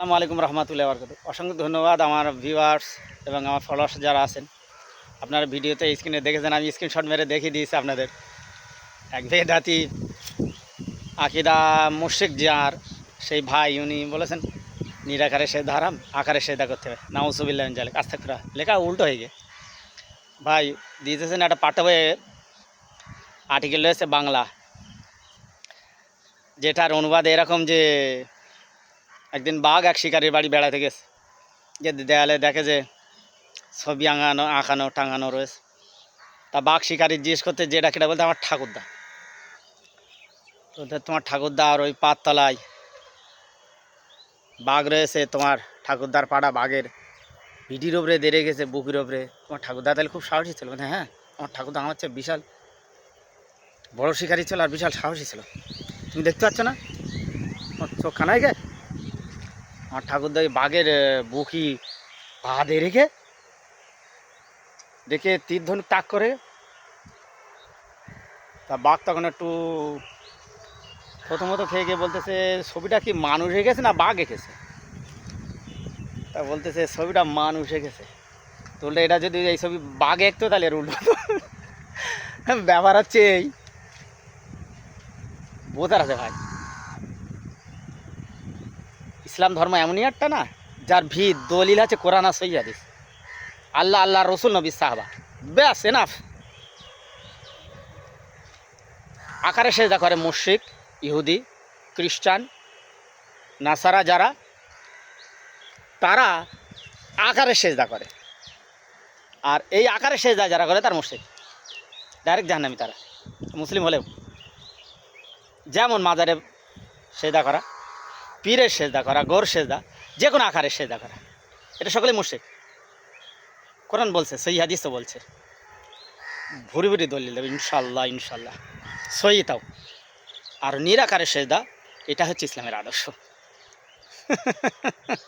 আসসালামু আলাইকুম রহমতুল্লাহ বরকত অসংখ্য ধন্যবাদ আমার ভিউয়ার্স এবং আমার ফলোয়ার্স যারা আছেন। আপনারা ভিডিওতে স্ক্রিনে দেখেছেন, আমি স্ক্রিনশট মেরে দেখিয়ে দিয়েছি আপনাদের। এক বেদাতি আকিদা মুর্শিক যার, সেই ভাই উনি বলেছেন, নিরাকারে সে ধারাম, আকারে সেদা করতে হবে। নাউসুবিল্লাহ জালে কাছ থেকে লেখা উল্টো হয়ে গিয়ে। ভাই দিতেছেন একটা পাঠ্য বইয়ে আর্টিকেল রয়েছে বাংলা, যেটার অনুবাদ এরকম যে একদিন বাঘ এক শিকারির বাড়ি বেড়াতে গেছে। যে দেয়ালে দেখে যে ছবি আঁকানো আঁকানো টাঙানো রয়েছে। তা বাঘ শিকারি জিজ্ঞেস করতে যেটা কেটা? বলতে আমার ঠাকুরদা। তো তোমার ঠাকুরদা আর ওই পাততলায় বাঘ রয়েছে তোমার ঠাকুরদার পাড়া বাঘের ভিডির ওপরে দেড়ে গেছে বুকির ওপরে তোমার ঠাকুরদা তাহলে খুব সাহসী ছিল। বলে, হ্যাঁ আমার ঠাকুরদা আমার চেয়ে বিশাল বড় শিকারি ছিল আর বিশাল সাহসী ছিল। তুমি দেখতে পাচ্ছ না? চোখ খানায় গে? আমার ঠাকুরদা ওই বাঘের বুকি পা দিয়ে রেখে রেখে তীর ধনুক তাক করে। তা বাঘ তখন একটু প্রথমত খেয়ে গিয়ে বলতেছে, ছবিটা কি মানুষ এঁকেছে না বাঘ এঁকেছে তা বলতেছে, ছবিটা মানুষ এঁকেছে তো এটা যদি এই ছবি বাঘ একতো তাহলে এর উল্টো। ব্যাপার হচ্ছে এই। বোঝার আছে ভাই। ইসলাম ধর্ম এমনই একটা না, যার ভিত, দলিল আছে, কোরআন হাদিস। আল্লাহ আল্লাহ, রসুল, নবী, সাহাবা। ব্যাস এনাফ আকারে সেজদা করে মুশরিক, ইহুদি, খ্রিস্টান, নাসারা যারা, তারা আকারে সেজদা করে। আর এই আকারে সেজদা যারা করে, তার মুশরিক। ডাইরেক্ট জাহান্নামি তারা। মুসলিম হলেও। যেমন মাজারে সেজদা করা পীরের সেজদা করা, গোর সেজদা যে কোনো আকারের সেজদা করা। এটা সকলেই মুর্শিক কোরআন বলছে সই হাদিস তো বলছে। ভুরি ভুরি দলিল দেবে ইনশাল্লাহ ইনশাল্লাহ সই তাও। আর নিরাকারের সেজদা, এটা হচ্ছে ইসলামের আদর্শ।